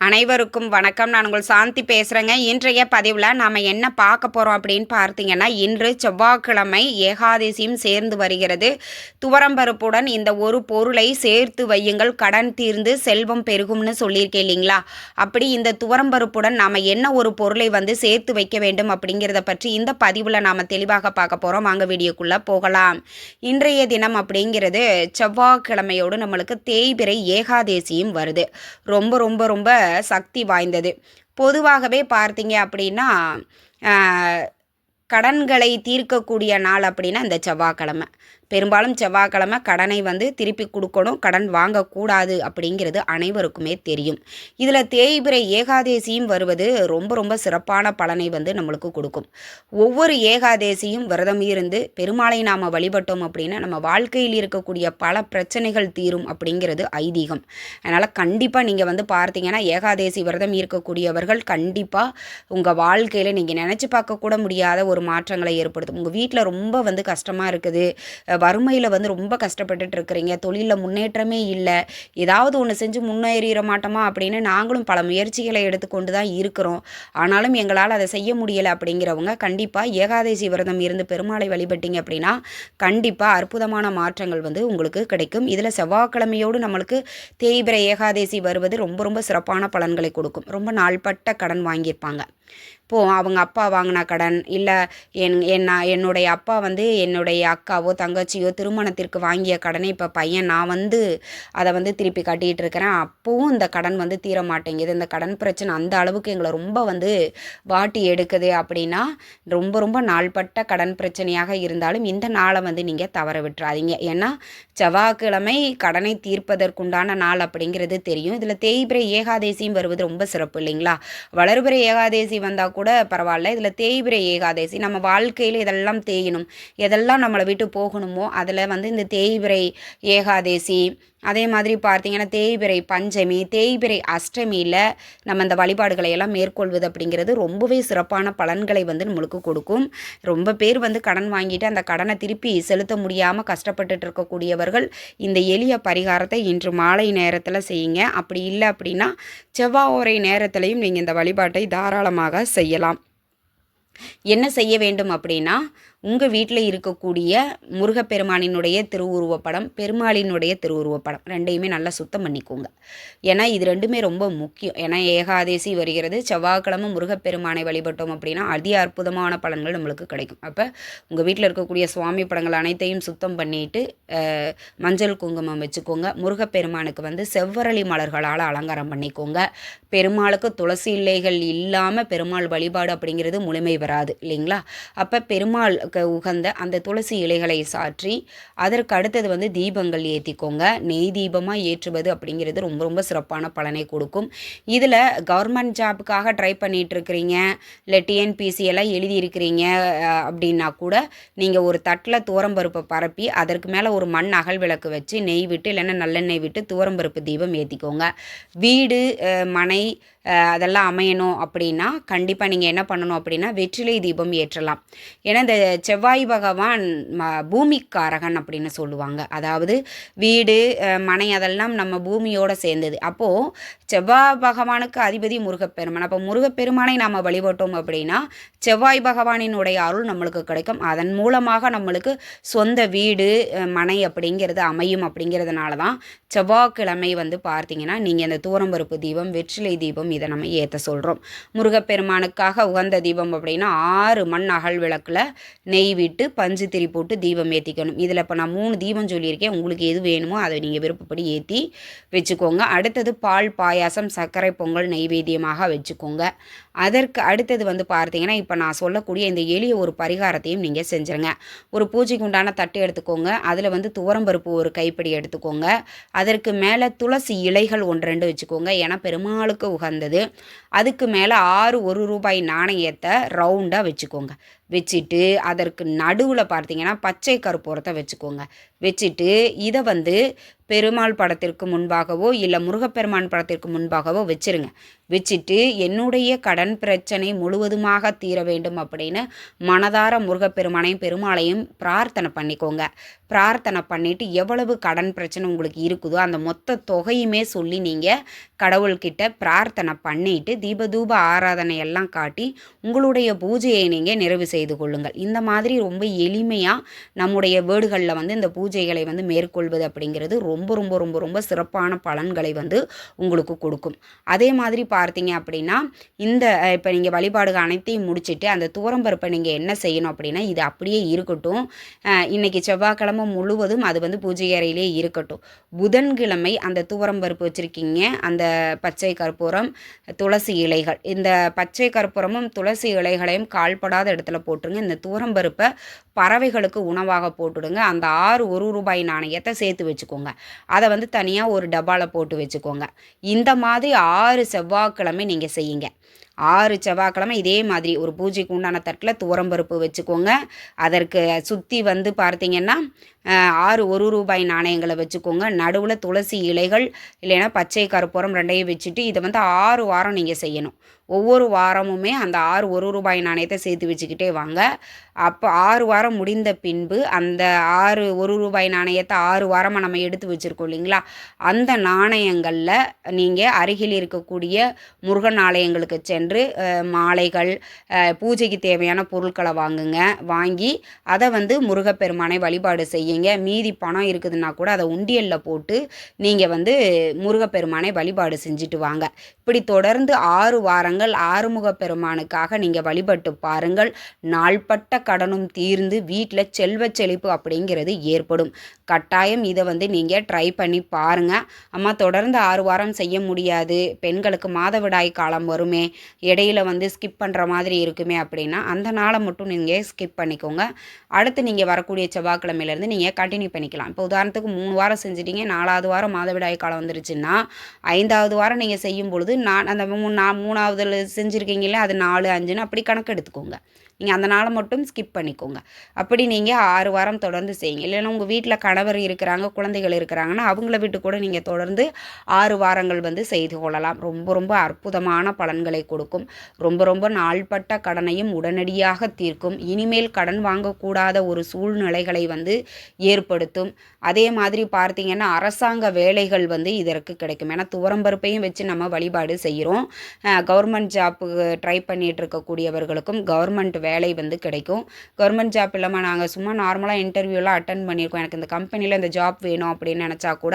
அனைவருக்கும் வணக்கம். நான் உங்கள் சாந்தி பேசுகிறேங்க இன்றைய பதிவில் நாம் என்ன பார்க்க போகிறோம் அப்படின்னு பார்த்தீங்கன்னா இன்று செவ்வாய்க்கிழமை ஏகாதசியும் சேர்ந்து வருகிறது. துவரம்பருப்புடன் இந்த ஒரு பொருளை சேர்த்து வையுங்கள். கடன் தீர்ந்து செல்வம் பெருகும்னு சொல்லியிருக்கேன் இல்லைங்களா? அப்படி இந்த துவரம்பருப்புடன் நாம் என்ன ஒரு பொருளை வந்து சேர்த்து வைக்க வேண்டும் அப்படிங்கிறத பற்றி இந்த பதிவில் நாம் தெளிவாக பார்க்க போகிறோம் வாங்க வீடியோக்குள்ளே போகலாம். இன்றைய தினம் அப்படிங்கிறது செவ்வாய்க்கிழமையோடு நம்மளுக்கு தேய்பிரை ஏகாதேசியும் வருது. ரொம்ப ரொம்ப ரொம்ப சக்தி வாய்ந்தது. பொதுவாகவே பார்த்தீங்க அப்படின்னா கடன்களை தீர்க்கக்கூடிய நாள் அப்படின்னா இந்த செவ்வாய்க்கிழமை. பெரும்பாலும் செவ்வாய்க்கிழமை கடனை வந்து திருப்பி கொடுக்கணும் கடன் வாங்கக்கூடாது அப்படிங்கிறது அனைவருக்குமே தெரியும். இதில் தேய்பிரை ஏகாதேசியும் வருவது ரொம்ப ரொம்ப சிறப்பான பலனை வந்து நம்மளுக்கு கொடுக்கும். ஒவ்வொரு ஏகாதேசியும் விரதம் இருந்து பெருமாளை நாம் வழிபட்டோம் அப்படின்னா நம்ம வாழ்க்கையில் இருக்கக்கூடிய பல பிரச்சனைகள் தீரும் அப்படிங்கிறது ஐதீகம். அதனால் கண்டிப்பாக நீங்கள் வந்து பார்த்தீங்கன்னா ஏகாதேசி விரதம் இருக்கக்கூடியவர்கள் கண்டிப்பாக உங்கள் வாழ்க்கையில் நீங்கள் நினச்சி பார்க்கக்கூட முடியாத ஒரு மாற்றங்களை ஏற்படுத்தும். உங்கள் வீட்டில் ரொம்ப வந்து கஷ்டமாக இருக்குது. வறுமையில் வந்து ரொம்ப கஷ்டப்பட்டுட்டு இருக்கிறீங்க தொழிலில் முன்னேற்றமே இல்லை. ஏதாவது ஒன்று செஞ்சு முன்னேறிட மாட்டோமா அப்படின்னு நாங்களும் பல முயற்சிகளை எடுத்துக்கொண்டு தான் இருக்கிறோம். ஆனாலும் எங்களால் அதை செய்ய முடியலை அப்படிங்கிறவங்க கண்டிப்பாக ஏகாதசி விரதம் இருந்து பெருமாளை வழிபட்டீங்க அப்படின்னா கண்டிப்பாக அற்புதமான மாற்றங்கள் வந்து உங்களுக்கு கிடைக்கும். இதில் செவ்வாய்க்கிழமையோடு நம்மளுக்கு தேய்பிர ஏகாதசி வருவது ரொம்ப ரொம்ப சிறப்பான பலன்களை கொடுக்கும். ரொம்ப நாள்பட்ட கடன் வாங்கியிருப்பாங்க. இப்போது அவங்க அப்பா வாங்கின கடன் இல்லை என் என்ன என்னுடைய அப்பா வந்து என்னுடைய அக்காவோ தங்கச்சியோ திருமணத்திற்கு வாங்கிய கடனை இப்போ பையன் நான் வந்து அதை வந்து திருப்பி கட்டிகிட்டு இருக்கிறேன். அப்போவும் இந்த கடன் வந்து தீர மாட்டேங்குது. இந்த கடன் பிரச்சனை அந்த அளவுக்கு எங்களை ரொம்ப வந்து வாட்டி எடுக்குது அப்படின்னா ரொம்ப ரொம்ப நாள்பட்ட கடன் பிரச்சனையாக இருந்தாலும் இந்த நாளை வந்து நீங்கள் தவற விட்டுறாதீங்க. ஏன்னா செவ்வாய்க்கிழமை கடனை தீர்ப்பதற்குண்டான நாள் அப்படிங்கிறது தெரியும். இதில் தேய்பிரை ஏகாதேசியும் வருவது ரொம்ப சிறப்பு இல்லைங்களா? வளர்பிறை ஏகாதேசி வந்தால் கூட பரவாயில்ல. இதில் தேய்பிரை ஏகாதசி. நம்ம வாழ்க்கையில் இதெல்லாம் தேயணும். எதெல்லாம் நம்மளை விட்டு போகணுமோ அதில் வந்து இந்த தேய்பிரை ஏகாதசி அதே மாதிரி பார்த்தீங்கன்னா தேய்பிறை பஞ்சமி தேய்பிறை அஷ்டமியில் நம்ம இந்த வழிபாடுகளை எல்லாம் மேற்கொள்வது அப்படிங்கிறது ரொம்பவே சிறப்பான பலன்களை வந்து நம்மளுக்கு கொடுக்கும். ரொம்ப பேர் வந்து கடன் வாங்கிட்டு அந்த கடனை திருப்பி செலுத்த முடியாமல் கஷ்டப்பட்டுட்டு இருக்கக்கூடியவர்கள் இந்த எளிய பரிகாரத்தை இன்று மாலை நேரத்தில் செய்யுங்க. அப்படி இல்லை அப்படின்னா செவ்வாய் நேரத்திலையும் நீங்கள் இந்த வழிபாட்டை தாராளமாக செய்யலாம். என்ன செய்ய வேண்டும் அப்படின்னா உங்கள் வீட்டில் இருக்கக்கூடிய முருகப்பெருமானினுடைய திருவுருவப்படம் பெருமாளினுடைய திருவுருவப்படம் ரெண்டையுமே நல்லா சுத்தம் பண்ணிக்கோங்க. ஏன்னா இது ரெண்டுமே ரொம்ப முக்கியம். ஏன்னா ஏகாதேசி வருகிறது. செவ்வாய்க்கிழமை முருகப்பெருமானை வழிபட்டோம் அப்படின்னா அதி அற்புதமான பலன்கள் நம்மளுக்கு கிடைக்கும். அப்போ உங்கள் வீட்டில் இருக்கக்கூடிய சுவாமி படங்கள் அனைத்தையும் சுத்தம் பண்ணிட்டு மஞ்சள் குங்குமம் வச்சுக்கோங்க. முருகப்பெருமானுக்கு வந்து செவ்வரளி மலர்களால் அலங்காரம் பண்ணிக்கோங்க. பெருமாளுக்கு துளசி இலைகள் இல்லாமல் பெருமாள் வழிபாடு அப்படிங்கிறது முழுமை வராது இல்லைங்களா? அப்போ பெருமாள் உகந்த அந்த துளசி இலைகளை சாற்றி அதற்கு அடுத்தது வந்து தீபங்கள் ஏற்றிக்கோங்க நெய் தீபமாக ஏற்றுவது அப்படிங்கிறது ரொம்ப ரொம்ப சிறப்பான பலனை கொடுக்கும். இதில் கவர்மெண்ட் ஜாபுக்காக ட்ரை பண்ணிட்டு இருக்கிறீங்க இல்லை டிஎன்பிசி எல்லாம் எழுதியிருக்கிறீங்க அப்படின்னா கூட நீங்கள் ஒரு தட்டில் துவரம்பருப்பை பரப்பி அதற்கு மேலே ஒரு மண் அகல் விளக்கு வச்சு நெய் விட்டு இல்லைன்னா நல்லெண்ணெய் விட்டு துவரம்பருப்பு தீபம் ஏற்றிக்கோங்க வீடு மனை அதெல்லாம் அமையணும் அப்படின்னா கண்டிப்பாக நீங்கள் என்ன பண்ணணும் அப்படின்னா வெற்றிலை தீபம் ஏற்றலாம். ஏன்னா இந்த செவ்வாய் பகவான் ம- பூமிக்காரகன் அப்படின்னு சொல்லுவாங்க. அதாவது வீடு மனை அதெல்லாம் நம்ம பூமியோடு சேர்ந்தது. அப்போது செவ்வாய் பகவானுக்கு அதிபதி முருகப்பெருமான். அப்போ முருகப்பெருமானை நாம் வழிபட்டோம் அப்படின்னா செவ்வாய் பகவானினுடைய அருள் நம்மளுக்கு கிடைக்கும். அதன் மூலமாக நம்மளுக்கு சொந்த வீடு மனை அப்படிங்கிறது அமையும் அப்படிங்கிறதுனால தான் செவ்வாய்க்கிழமை வந்து பார்த்தீங்கன்னா நீங்கள் இந்த தூரம்பருப்பு தீபம் வெற்றிலை தீபம் இதை நம்ம ஏற்ற சொல்கிறோம் முருகப்பெருமானுக்காக உகந்த தீபம் அப்படின்னா ஆறு மண் அகல் விளக்கில் நெய் விட்டு பஞ்சு திரி போட்டு தீபம் ஏற்றிக்கணும் இதில் இப்போ நான் மூணு தீபம் சொல்லியிருக்கேன். உங்களுக்கு எது வேணுமோ அதை நீங்கள் விருப்பப்படி ஏற்றி வச்சுக்கோங்க. அடுத்தது பால் பாயாசம் சர்க்கரை பொங்கல் நெய்வேத்தியமாக வச்சுக்கோங்க. அதற்கு அடுத்தது வந்து பார்த்தீங்கன்னா இப்போ நான் சொல்லக்கூடிய இந்த எளிய ஒரு பரிகாரத்தையும் நீங்கள் செஞ்சுருங்க. ஒரு பூஜைக்கு உண்டான தட்டு எடுத்துக்கோங்க. அதில் வந்து துவரம்பருப்பு ஒரு கைப்பிடி எடுத்துக்கோங்க. அதற்கு மேலே துளசி இலைகள் ஒன்று ரெண்டு வச்சுக்கோங்க. ஏன்னா பெருமாளுக்கு உகந்தது. அதுக்கு மேலே ஆறு ஒரு ரூபாய் நாணயத்தை ரவுண்டாக வச்சுக்கோங்க. வச்சுட்டு அதற்கு நடுவில் பார்த்தீங்கன்னா பச்சை கருப்பூரத்தை வச்சுக்கோங்க. வச்சுட்டு இதை வந்து பெருமாள் படத்திற்கு முன்பாகவோ இல்லை முருகப்பெருமான் படத்திற்கு முன்பாகவோ வச்சுருங்க. வச்சுட்டு என்னுடைய கடன் பிரச்சனை முழுவதுமாக தீர வேண்டும் அப்படின்னு மனதார முருகப்பெருமானையும் பெருமாளையும் பிரார்த்தனை பண்ணிக்கோங்க. பிரார்த்தனை பண்ணிவிட்டு எவ்வளவு கடன் பிரச்சனை உங்களுக்கு இருக்குதோ அந்த மொத்த தொகையுமே சொல்லி நீங்கள் கடவுள்கிட்ட பிரார்த்தனை பண்ணிவிட்டு தீபதூப ஆராதனை எல்லாம் காட்டி உங்களுடைய பூஜையை நீங்கள் நிறைவு செய்து கொள்ளுங்கள். இந்த மாதிரி ரொம்ப எளிமையாக நம்முடைய வீடுகளில் வந்து இந்த பூஜைகளை வந்து மேற்கொள்வது அப்படிங்கிறது ரொம்ப ரொம்ப ரொம்ப ரொம்ப சிறப்பான பலன்களை வந்து உங்களுக்கு கொடுக்கும். அதே மாதிரி பார்த்தீங்க அப்படின்னா இந்த இப்போ நீங்கள் வழிபாடுகள் அனைத்தையும் முடிச்சுட்டு அந்த துவரம்பருப்பை நீங்கள் என்ன செய்யணும் அப்படின்னா இது அப்படியே இருக்கட்டும். இன்றைக்கி செவ்வாய்க்கிழமை முழுவதும் அது வந்து பூஜை அறையிலே இருக்கட்டும். புதன்கிழமை அந்த துவரம்பருப்பு வச்சுருக்கீங்க அந்த பச்சை கற்பூரம் துளசி இலைகள். இந்த பச்சை கற்பூரமும் துளசி இலைகளையும் கால்படாத இடத்துல போட்டுருங்க. இந்த துவரம்பருப்பை பறவைகளுக்கு உணவாக போட்டுடுங்க. அந்த ஆறு ஒரு ரூபாய் நாணயத்தை சேர்த்து வச்சுக்கோங்க. அதை வந்து தனியாக ஒரு டப்பாவில் போட்டு வச்சுக்கோங்க. இந்த மாதிரி ஆறு செவ்வாய்க்கிழமை நீங்கள் செய்யுங்க. ஆறு செவ்வாய்க்கிழமை இதே மாதிரி ஒரு பூஜைக்கு உண்டான தட்டில் துவரம்பருப்பு வச்சுக்கோங்க. அதற்கு சுற்றி வந்து பார்த்தீங்கன்னா ஆறு ஒரு ரூபாய் நாணயங்களை வச்சுக்கோங்க. நடுவில் துளசி இலைகள் இல்லைன்னா பச்சை கருப்பூரம் ரெண்டையும் வச்சுட்டு இதை வந்து ஆறு வாரம் நீங்கள் செய்யணும். ஒவ்வொரு வாரமுமே அந்த ஆறு ஒரு ரூபாய் நாணயத்தை சேர்த்து வச்சுக்கிட்டே வாங்க. அப்போ ஆறு வாரம் முடிந்த பின்பு அந்த ஆறு ஒரு ரூபாய் நாணயத்தை ஆறு வாரமாக நம்ம எடுத்து வச்சுருக்கோம் இல்லைங்களா? அந்த நாணயங்களில் நீங்கள் அருகில் இருக்கக்கூடிய முருகன் ஆலயங்களுக்கு சென்று மாலைகள் பூஜைக்கு தேவையான பொருட்களை வாங்குங்க. வாங்கி அதை வந்து முருகப்பெருமானை வழிபாடு செய்யுங்க. மீதி பணம் இருக்குதுன்னா கூட அதை உண்டியலில் போட்டு நீங்கள் வந்து முருகப்பெருமானை வழிபாடு செஞ்சுட்டு வாங்க. இப்படி தொடர்ந்து ஆறு வாரங்கள் ஆறுமுக பெருமானுக்காக நீங்கள் வழிபட்டு பாருங்கள். நாள்பட்ட கடனும் தீர்ந்து வீட்டில் செல்வ செழிப்பு அப்படிங்கிறது ஏற்படும். கட்டாயம் இதை வந்து நீங்கள் ட்ரை பண்ணி பாருங்கள் அம்மா தொடர்ந்து ஆறு வாரம் செய்ய முடியாது. பெண்களுக்கு மாதவிடாய் காலம் வருமே. இடையில வந்து ஸ்கிப் பண்ணுற மாதிரி இருக்குமே அப்படின்னா அந்த நாளை மட்டும் நீங்கள் ஸ்கிப் பண்ணிக்கோங்க. அடுத்து நீங்கள் வரக்கூடிய செவ்வாய்க்கிழமையிலேருந்து நீங்கள் கண்டினியூ பண்ணிக்கலாம். இப்போ உதாரணத்துக்கு மூணு வாரம் செஞ்சிட்டிங்க நாலாவது வாரம் மாதவிடாய் காலம் வந்துருச்சுன்னா ஐந்தாவது வாரம் நீங்கள் செய்யும் பொழுது நான் அந்த மூணு நான் மூணாவது செஞ்சுருக்கீங்களே அது நாலு அஞ்சுன்னு அப்படி கணக்கு எடுத்துக்கோங்க நீங்கள் அந்த நாளை மட்டும் ஸ்கிப் பண்ணிக்கோங்க. அப்படி நீங்கள் ஆறு வாரம் தொடர்ந்து செய்யுங்க. இல்லைன்னா உங்கள் வீட்டில் கணவர் இருக்கிறாங்க குழந்தைகள் இருக்கிறாங்கன்னா அவங்கள விட்டு கூட நீங்கள் தொடர்ந்து ஆறு வாரங்கள் வந்து செய்து கொள்ளலாம். ரொம்ப ரொம்ப அற்புதமான பலன்களை கொடுக்கும். ரொம்ப ரொம்ப நாள்பட்ட கடனையும் உடனடியாக தீர்க்கும். இனிமேல் கடன் வாங்கக்கூடாத ஒரு சூழ்நிலைகளை வந்து ஏற்படுத்தும். அதே மாதிரி பார்த்தீங்கன்னா அரசாங்க வேலைகள் வந்து இதற்கு கிடைக்கும். ஏன்னா துவரம்பருப்பையும் வச்சு நம்ம வழிபாடு செய்கிறோம். கவர்மெண்ட் ஜாப்புக்கு ட்ரை பண்ணிகிட்டு இருக்கக்கூடியவர்களுக்கும் கவர்மெண்ட் வேலை வந்து கிடைக்கும். கவர்மெண்ட் ஜாப் இல்லாமல் நாங்கள் சும்மா நார்மலாக இன்டர்வியூலாம் அட்டன் பண்ணியிருக்கோம். எனக்கு இந்த கம்பெனியில் இந்த ஜாப் வேணும் அப்படின்னு நினச்சா கூட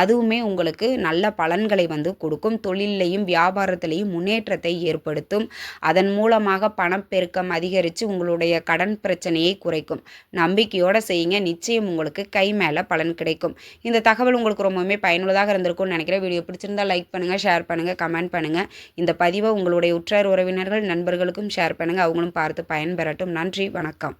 அதுவுமே உங்களுக்கு நல்ல பலன்களை வந்து கொடுக்கும். தொழிலையும் வியாபாரத்திலையும் முன்னேற்றத்தை ஏற்படுத்தும். அதன் மூலமாக பணப்பெருக்கம் அதிகரித்து உங்களுடைய கடன் பிரச்சனையை குறைக்கும். நம்பிக்கையோடு செய்யுங்க. நிச்சயம் உங்களுக்கு கை மேலே பலன் கிடைக்கும். இந்த தகவல் உங்களுக்கு ரொம்பவுமே பயனுள்ளதாக இருந்திருக்கும்னு நினைக்கிறேன். வீடியோ பிடிச்சிருந்தால் லைக் பண்ணுங்கள் ஷேர் பண்ணுங்கள் கமெண்ட் பண்ணுங்கள் இந்த பதிவை உங்களுடைய உற்றார் உறவினர்கள் நண்பர்களுக்கும் ஷேர் பண்ணுங்கள் அவங்களும் பார்த்து பயன்பெறட்டும். நன்றி வணக்கம்.